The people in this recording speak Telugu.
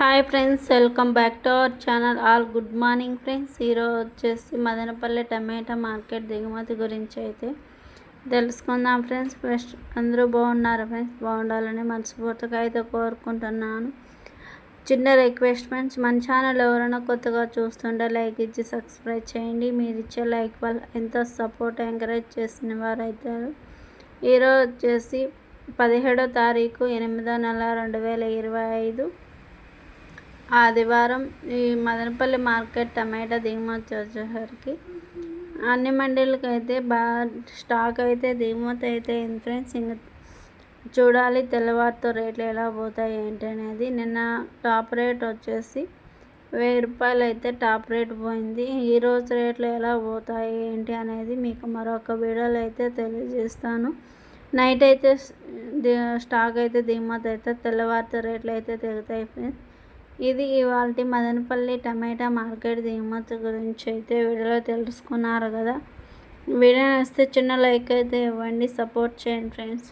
Hi friends welcome back to our channel. All good morning friends. ఈరోజు వచ్చేసి మదనపల్లి టమాటా మార్కెట్ దిగుమతి గురించి అయితే తెలుసుకుందాం ఫ్రెండ్స్. ఫస్ట్ అందరూ బాగున్నారు ఫ్రెండ్స్? బాగుండాలని మనస్ఫూర్తిగా అయితే కోరుకుంటున్నాను. చిన్న రిక్వెస్ట్ ఫ్రెండ్స్ మన ఛానల్ ఎవరైనా కొత్తగా చూస్తుంటే లైక్ ఇచ్చి సబ్స్క్రైబ్ చేయండి. మీరు ఇచ్చే లైక్ వల్ల ఎంతో సపోర్ట్ ఎంకరేజ్ చేసిన వారు అవుతారు. ఈరోజు వచ్చేసి పదిహేడో తారీఖు ఎనిమిదో నెల రెండు వేల ఇరవై ఐదు. ఆదివారం ఈ మదనపల్లి మార్కెట్ టమాటా దిగుమతి వచ్చేసరికి అన్ని మండీలకు అయితే బాగా స్టాక్ అయితే దిగుమతి అయితే ఫ్రెండ్స్ ఇంకా చూడాలి తెల్లవారితో రేట్లు ఎలా పోతాయి ఏంటి అనేది. నిన్న టాప్ రేట్ వచ్చేసి వెయ్యి రూపాయలు అయితే టాప్ రేట్ పోయింది. ఈరోజు రేట్లు ఎలా పోతాయి ఏంటి అనేది మీకు మరొక వీడియోలో అయితే తెలియజేస్తాను. నైట్ అయితే స్టాక్ అయితే దిగుమతి అయితే తెల్లవారితో రేట్లు అయితే తెగుతాయి ఫ్రెండ్స్ ఇది ఇవాళ మదనపల్లి టమాటా మార్కెట్ దిగుమతి గురించి అయితే వీడియోలో తెలుసుకున్నారు కదా. వీడియో వస్తే చిన్న లైక్ అయితే ఇవ్వండి. సపోర్ట్ చేయండి ఫ్రెండ్స్.